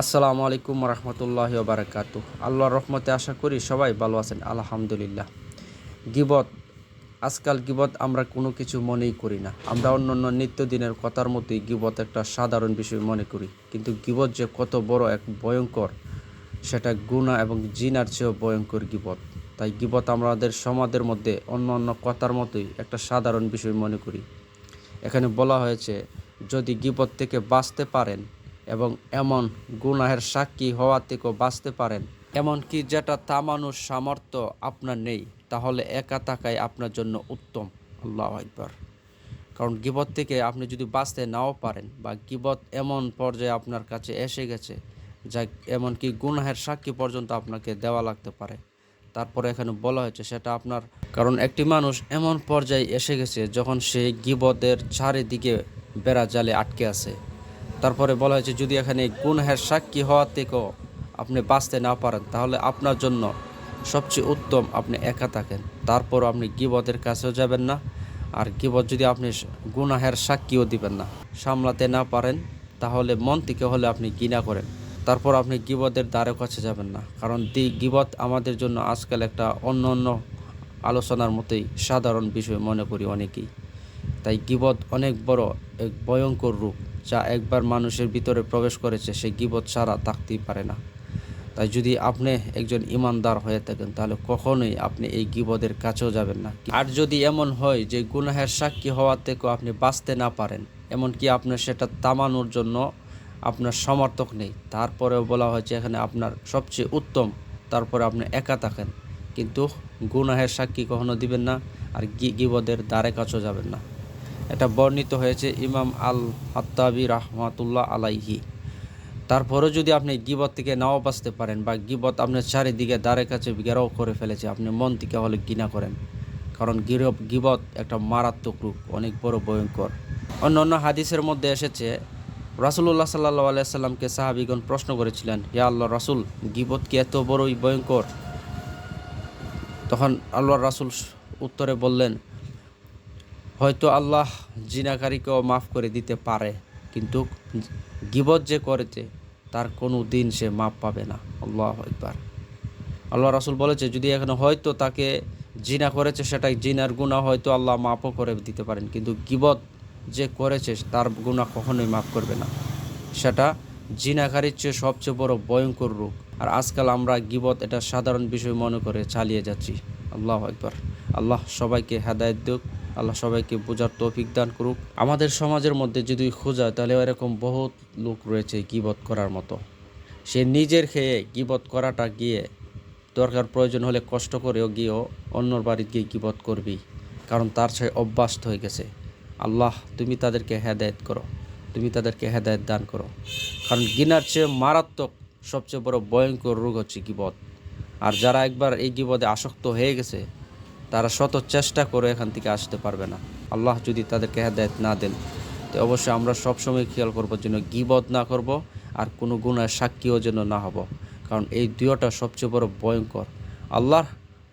আসসালামু আলাইকুম রহমতুল্লাহ বারাকাত আল্লাহর রহমতে আশা করি সবাই ভালো আছেন, আলহামদুলিল্লাহ। গিবত, আজকাল গিবত আমরা কোনো কিছু মনেই করি না। আমরা অন্য অন্য নিত্যদিনের কথার মতোই গিবত একটা সাধারণ বিষয় মনে করি। কিন্তু গিবত যে কত বড় এক ভয়ঙ্কর, সেটা গুণা এবং জিনার চেয়েও ভয়ঙ্কর গিবত। তাই গিবত আমাদের সমাজের মধ্যে অন্য অন্য কথার মতোই একটা সাধারণ বিষয় মনে করি। এখানে বলা হয়েছে, যদি গিবত থেকে বাঁচতে পারেন এবং এমন গুনাহের সাক্ষী হওয়া থেকেও বাঁচতে পারেন। এমনকি যেটা তামানোর সামর্থ্য আপনার নেই, তাহলে একা থাকাই আপনার জন্য উত্তম। আল্লাহ একবার কারণ গিবত থেকে আপনি যদি বাঁচতে নাও পারেন বা গিবত এমন পর্যায়ে আপনার কাছে এসে গেছে, যা এমনকি গুনাহের সাক্ষী পর্যন্ত আপনাকে দেওয়া লাগতে পারে। তারপরে এখানে বলা হয়েছে সেটা আপনার, কারণ একটি মানুষ এমন পর্যায়ে এসে গেছে যখন সে গিবদের চারিদিকে বেড়া জালে আটকে আছে। তারপরে বলা হয়েছে, যদি এখানে গুনহের সাক্ষী হওয়া থেকেও আপনি বাঁচতে না পারেন, তাহলে আপনার জন্য সবচেয়ে উত্তম আপনি একা থাকেন। তারপরও আপনি গিবদের কাছেও যাবেন না, আর গিবত যদি আপনি গুনাহের সাক্ষীও দিবেন না, সামলাতে না পারেন, তাহলে মন থেকে হলে আপনি গিনা করেন। তারপর আপনি গিবদের দ্বারে কাছে যাবেন না, কারণ দি গিবত আমাদের জন্য আজকাল একটা অন্য অন্য আলোচনার মতোই সাধারণ বিষয় মনে করি অনেকেই। তাই গিবত অনেক বড় এক ভয়ঙ্কর রূপ। যা একবার মানুষের ভিতরে প্রবেশ করেছে, সে গিবত ছাড়া থাকতেই পারে না। তাই যদি আপনি একজন ইমানদার হয়ে থাকেন, তাহলে কখনোই আপনি এই গিবদের কাছেও যাবেন না। আর যদি এমন হয় যে গুনাহের সাক্ষী হওয়া থেকেও আপনি বাঁচতে না পারেন, এমনকি আপনার সেটা তামানোর জন্য আপনার সমর্থক নেই, তারপরেও বলা হয়েছে এখানে আপনার সবচেয়ে উত্তম, তারপরে আপনি একা থাকেন। কিন্তু গুনাহের সাক্ষী কখনো দিবেন না, আর গিবদের দ্বারে কাছেও যাবেন না। এটা বর্ণিত হয়েছে ইমাম আল হাত্তাবি রহমাতুল্লাহ আলাইহি। তারপরেও যদি আপনি গিবত থেকে নাও বাঁচতে পারেন বা গিবত আপনার চারিদিকে দ্বারের কাছে ঘেরাও করে ফেলেছে, আপনি মন থেকে হলে গিনা করেন। কারণ গিরব গিবত একটা মারাত্মক রূপ, অনেক বড় ভয়ঙ্কর। অন্য অন্য হাদিসের মধ্যে এসেছে রাসুল্লাহ সাল্লাহ আলাইসাল্লামকে সাহাবিগণ প্রশ্ন করেছিলেন ইয়া আল্লাহ রাসুল, গিবত কি এত বড়ই ভয়ঙ্কর? তখন আল্লাহ রাসুল উত্তরে বললেন হয়তো আল্লাহ জিনাকারীকেও মাফ করে দিতে পারে, কিন্তু গিবত যে করেছে, তার কোনো দিন সে মাপ পাবে না। আল্লাহ একবার আল্লাহ রাসুল বলেছে, যদি এখানে হয়তো তাকে জিনা করেছে সেটা জিনার গুণা হয়তো আল্লাহ মাফও করে দিতে পারেন। কিন্তু গিবত যে করেছে, তার গুণা কখনোই মাফ করবে না। সেটা জিনাকারীর চেয়ে সবচেয়ে বড় ভয়ঙ্কর রূপ আর আজকাল আমরা গিবত এটা সাধারণ বিষয় মনে করে চালিয়ে যাচ্ছি। আল্লাহ একবার আল্লাহ সবাইকে হেদায়ত দিক। আল্লাহ সবাইকে বোঝার তৌফিক দান করুক। আমাদের সমাজের মধ্যে যদি খোঁজা তাহলে এরকম বহুত লোক রয়েছে গিবত করার মতো। সে নিজের খেয়ে গিবত করাটা গিয়ে দরকার প্রয়োজন হলে কষ্ট করেও গিয়েও অন্যর বাড়িতে গিয়ে গিবত করবি কারণ তার সে অভ্যাস হয়ে গেছে। আল্লাহ, তুমি তাদেরকে হেদায়ত করো, তুমি তাদেরকে হেদায়ত দান করো। কারণ গিনার চেয়ে মারাত্মক সবচেয়ে বড় ভয়ঙ্কর রোগ হচ্ছে গিবত। আর যারা একবার এই গিবদে আসক্ত হয়ে গেছে তারা শত চেষ্টা করে এখান থেকে আসতে পারবে না। আল্লাহ যদি তাদেরকে হেদায়ত না দেন, তো অবশ্যই আমরা সবসময় খেয়াল করব যেন গিবদ না করব আর কোনো গুণার সাক্ষীও যেন না হব। কারণ এই দুয়োটা সবচেয়ে বড় ভয়ঙ্কর। আল্লাহর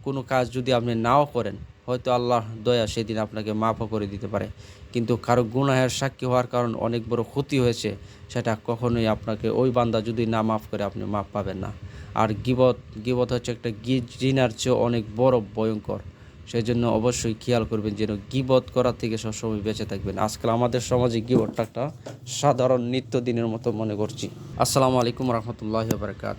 কোনো কাজ যদি আপনি নাও করেন, হয়তো আল্লাহ দয়া সেদিন আপনাকে মাফও করে দিতে পারে। কিন্তু কারও গুনাহের সাক্ষী হওয়ার কারণ অনেক বড় ক্ষতি হয়েছে, সেটা কখনোই আপনাকে ওই বান্দা যদি না মাফ করে আপনি মাফ পাবেন না। আর গিবত গিবত হচ্ছে একটা গি জিনার চেয়ে অনেক বড় ভয়ঙ্কর। সেই জন্য অবশ্যই খেয়াল করবেন যেন গিবত করা থেকে সবসময় বেঁচে থাকবেন। আজকাল আমাদের সমাজে গিবতটা একটা সাধারণ নিত্যদিনের মতো মনে করছি। আসসালামু আলাইকুম রহমতুল্লাহ বারকাত